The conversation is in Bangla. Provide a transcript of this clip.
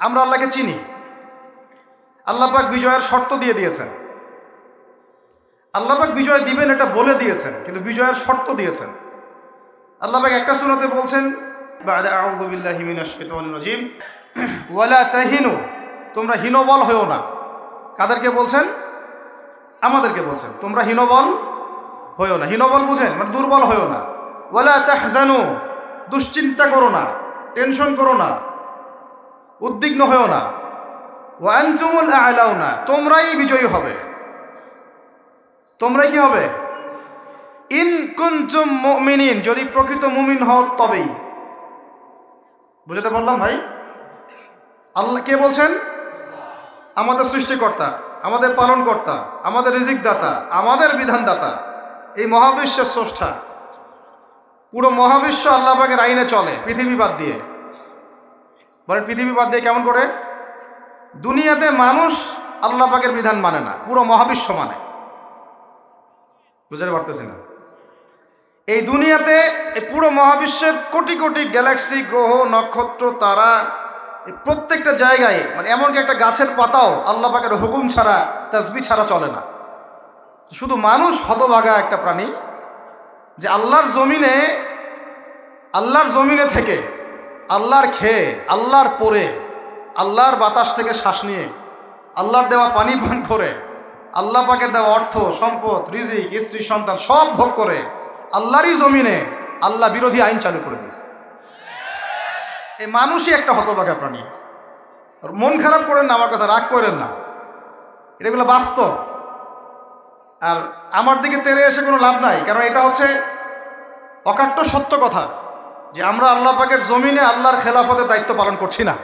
আমরা আল্লাহকে চিনি। আল্লাহ পাক বিজয়ের শর্ত দিয়ে দিয়েছেন। আল্লাহ পাক বিজয় দিবেন এটা বলে দিয়েছেন, কিন্তু বিজয়ের শর্ত দিয়েছেন। আল্লাহ পাক একটা সুরাতে বলছেন রাজিম, ওয়ালা তাহিনু, তোমরা হীনবল হয়েও না। কাদেরকে বলছেন? আমাদেরকে বলছেন, তোমরা হীনবল হয়েও না। হীনবল বুঝেন মানে দুর্বল হয়েও না। ওয়ালা তাহজানু, দুশ্চিন্তা করো না, টেনশন করো না। উদ্বিগ্ন হয়েও না। ওয়ানজুমুল আলাও না তোমরাই বিজয়ী হবে। তোমরাই কি হবে? ইন কুনতুম মুমিনিন, যদি প্রকৃত মুমিন হও তবেই। বুঝতে পারলাম ভাই? আল্লাহ কে বলছেন? আমাদের সৃষ্টিকর্তা, আমাদের পালনকর্তা, আমাদের রিজিকদাতা, আমাদের বিধানদাতা। এই মহাবিশ্বের স্রষ্টা। পুরো মহাবিশ্ব আল্লাহ পাকের আইনে চলে, পৃথিবী বাদ দিয়ে। বলেন পৃথিবী বাদ দিয়ে কেমন করে? দুনিয়াতে মানুষ আল্লাহ পাকের বিধান মানে না, পুরো মহাবিশ্ব মানে। বুঝতে পারতেছি না। এই দুনিয়াতে এই পুরো মহাবিশ্বের কোটি কোটি গ্যালাক্সি, গ্রহ, নক্ষত্র, তারা প্রত্যেকটা জায়গায় মানে এমনকি একটা গাছের পাতাও আল্লাহ পাকের হুকুম ছাড়া তাসবি ছাড়া চলে না। শুধু মানুষ হতভাগা একটা প্রাণী যে আল্লাহর জমিনে আল্লাহর জমিনে থেকে আল্লাহর খেয়ে, আল্লাহর পরে আল্লাহর বাতাস থেকে শ্বাস নিয়ে, আল্লাহর দেওয়া পানি পান করে, আল্লাহ পাকের দেওয়া অর্থ, সম্পদ, রিজিক, স্ত্রী, সন্তান সব ভোগ করে, আল্লাহরই জমিনে আল্লাহ বিরোধী আইন চালু করে দিয়েছে। এই মানুষই একটা হতভাগা প্রাণী আর মন খারাপ করেন না, আমার কথা রাগ করেন না। এটাগুলো বাস্তব। আর আমার দিকে তেরে এসে কোনো লাভ নাই, কারণ এটা হচ্ছে অকাট্য সত্য কথা। যে আমরা আল্লাহ পাকের জমিনে আল্লাহর খেলাফতের দায়িত্ব পালন করছি না।